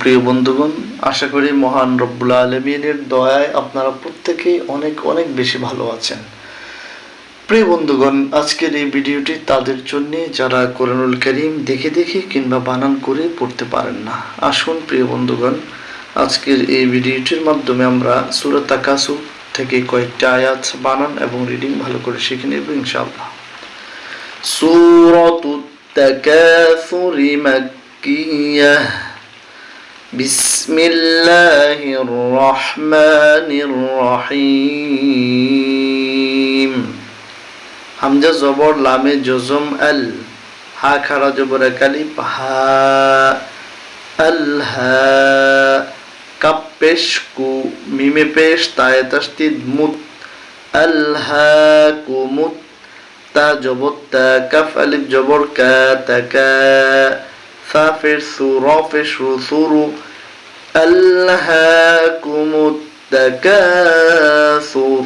প্রিয় বন্ধুগণ আশা করি মহান রব্বুল আলমিনের দয়ায় আপনারা প্রত্যেকেই অনেক অনেক বেশি ভালো আছেন প্রিয় বন্ধুগণ আজকের এই ভিডিওটি তাদের জন্য যারা কোরআনুল করিম দেখে দেখে কিংবা বানান করে পড়তে পারেন না আসুন প্রিয় বন্ধুগণ আজকের এই ভিডিওটির মাধ্যমে আমরা সুরত তাকাসু থেকে কয়েকটা আয়াত বানান এবং রিডিং ভালো করে শিখে নেব ইনশাআল্লাহ سورة التكاثر مكية بسم الله الرحمن الرحيم হামজা জবর লামে জজম আল হা খারা জবর কালিপ হা আল হা কাপ পেশ কু মিমে পেশ তায়ে তাস্তিদ মুত আল হা কুমুত তা জবর তা কাফ আলিফ জবর কা তাকা ফা সাফের সু রফের সু সুরু আল্লাহাকুমুত তাকাসুর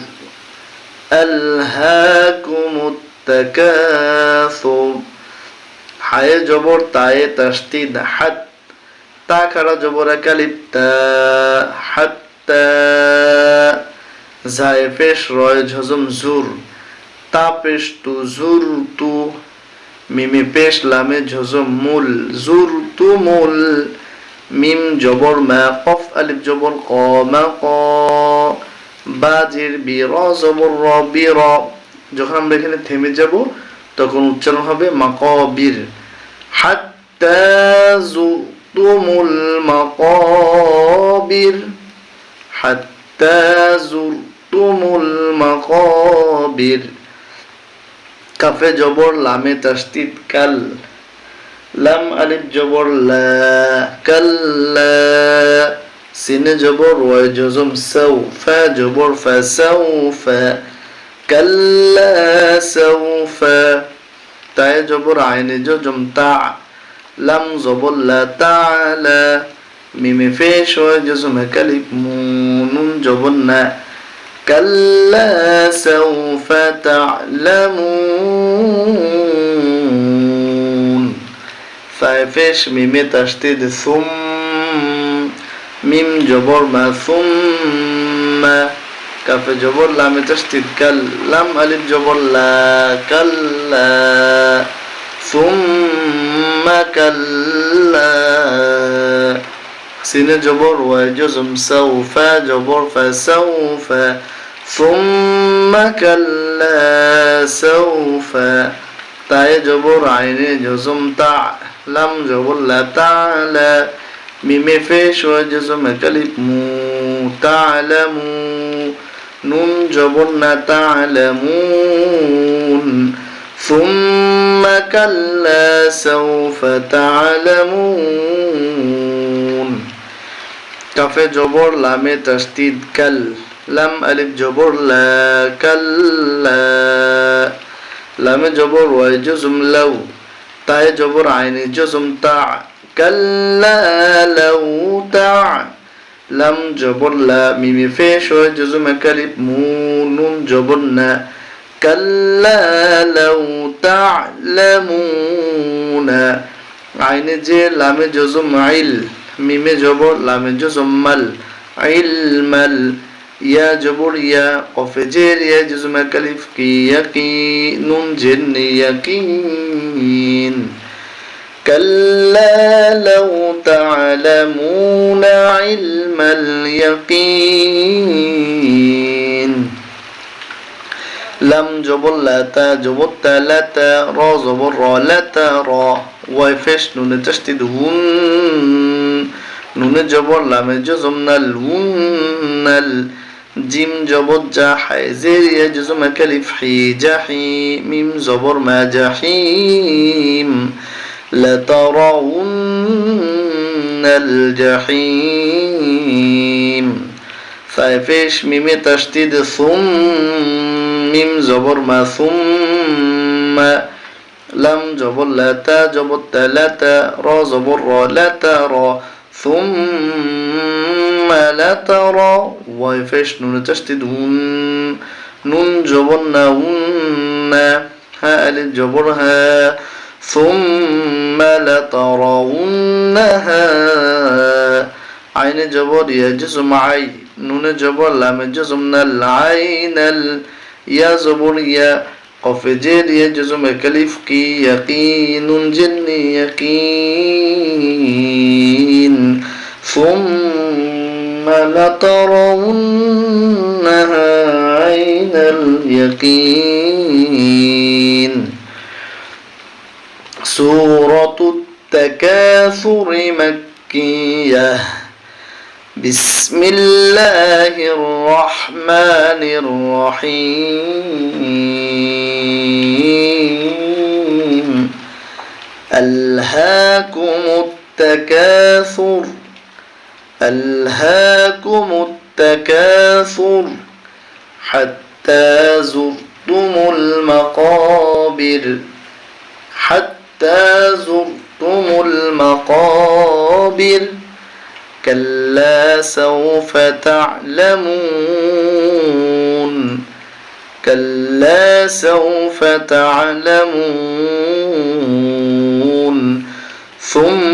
আল্লাহাকুমুত তাকাসুর। হায়ে জবর তায়ে তাসদিদ হাত, তা খাড়া জবর একালিপ তা হাত তা। যায় পেশ রয় ঝজম জুর তা পেশ তু জুর তু মিমে পেশ লামে ঝজম মূল, জুর তু মুল, মিম জবর মা কফ আলিফ জবর ক মা ক, বাজির বি র জবর র বি র। যখন আমরা এখানে থেমে যাব, তখন উচ্চারণ হবে মাকবির। হাত্তা জুরতুমুল মাকাবির। হাত্তা জুরতুমুল মাকাবির। কাফে জবর, লামে তাসদিদ কাল, লাম আলিফ জবর, লা সিনে জবর, ওয়াই জজম, সাউ, ফা জবর, ফা, সাউ, ফা কাল্লা সাউ, ফা, তায়ে জবর, আইনে জজম, তা, লাম জবর, লা তাআলা মিমে ফেশ, ওয়াই জজম কালিফ নুন জবর, না كلا سوف تعلمون فيفش ميم تشتد ثم ميم جبر ما ثم كف جبر لام تشتد كل لم ألف جبر لا كلا ثم كلا سين جبر وجزم سوف جبر فسوف ثم كلا سوف. تاء جبر عين جزم تع لم جبر لا تعلى. ميم فيش وجزم مو تعلم. نون جبرنا تعلمون ثم كلا سوف تعلمون কাফে জবর লামে তাসদিদ কাল, লাম আলিফ জবর লা কাল্লা লামে জবর ওয়াই জজম লাউ, তায়ে জবর আইনে জজম তা কাল্লা লাউ তা, লাম জবর লা মিমি ফেশ ওয়াই জজম কালিফ মু নুন জবর না কাল্লা লাউ তা'লামুনা আইনে যে লামে জজম আইল। মিমে জবর লামে জজম মাল ইলমাল ইয়া জবর ইয়া কফে জের ইয়া জজমা কালিফ কি ইয়াকি নুন জের ইয়াকিন كلا لو تعلمون علم اليقين লাম জবর লাতা জবর তালাতা র জবর র লাতা র ওয়াই ফেশ নুনে তাসদিদ হুন নুনে জবর লামে জজম নাল হুন নাল জিম জবর জা হায় জেরিয়া জজম কালিফ হি জাহি মিম জবর মা জাহিম لترون الجحيم فايفيش ميمي تشديد ثم মিম জবর মা সুম্মা লাম জবর লাতা জবর তালাতা র জবর র লাতা র ثم لترى ويفش نون تشتدون. نون جبرنا ون ها ألف جبرها. ثم لترونها عين جبر يا جزم عي نون جبر لام جزمنا العين. ال يا زبر يا قف جير يا جزم كلف كي يقين. جن يقين. ثم لترونها عين اليقين. سورة التكاثر مكية. بسم الله الرحمن الرحيم. ألهاكم التكاثر. ألهاكم التكاثر حتى زرتم المقابر حتى زرتم المقابر كلا سوف تعلمون كلا سوف تعلمون ثم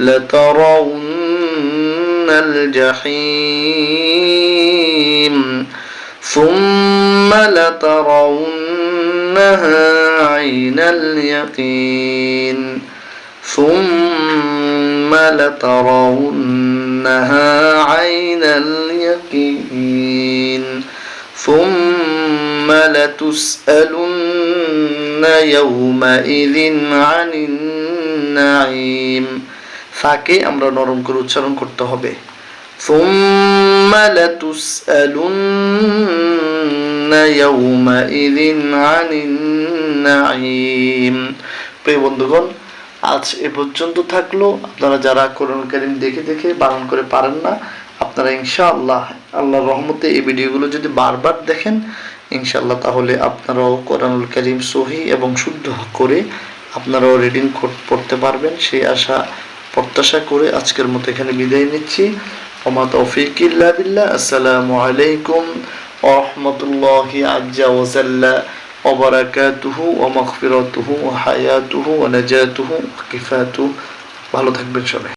لترون الجحيم ثم لترونها عين اليقين ثم لترونها عين اليقين ثم لتسألن يومئذ عن النعيم ফাঁকে আমরা নরম করে উচ্চারণ করতে হবে ثم لتسألن يومئذ عن النعيم প্রিয় বন্ধুগণ আজ এ পর্যন্ত থাকলো আপনারা যারা কোরআন কারিম দেখে দেখে বারণ করে পারেন না আপনারা ইনশাআল্লাহ আল্লাহর রহমতে এই ভিডিওগুলো যদি বারবার দেখেন ইনশাআল্লাহ তাহলে আপনারাও কোরআনুল কারিম সহি এবং শুদ্ধ করে আপনারাও রিডিং পড়তে পারবেন সেই আশা প্রত্যাশা করে আজকের মতো এখানে বিদায় নিচ্ছি ওমা তৌফিক ইল্লা বিল্লাহ আসসালামু আলাইকুম ওরহমতুল্লাহি আজ্জা ওয়াজাল্লা وبركاته ومغفرته وحياته ونجاته وكفاته ভালো থাকবেন সবাই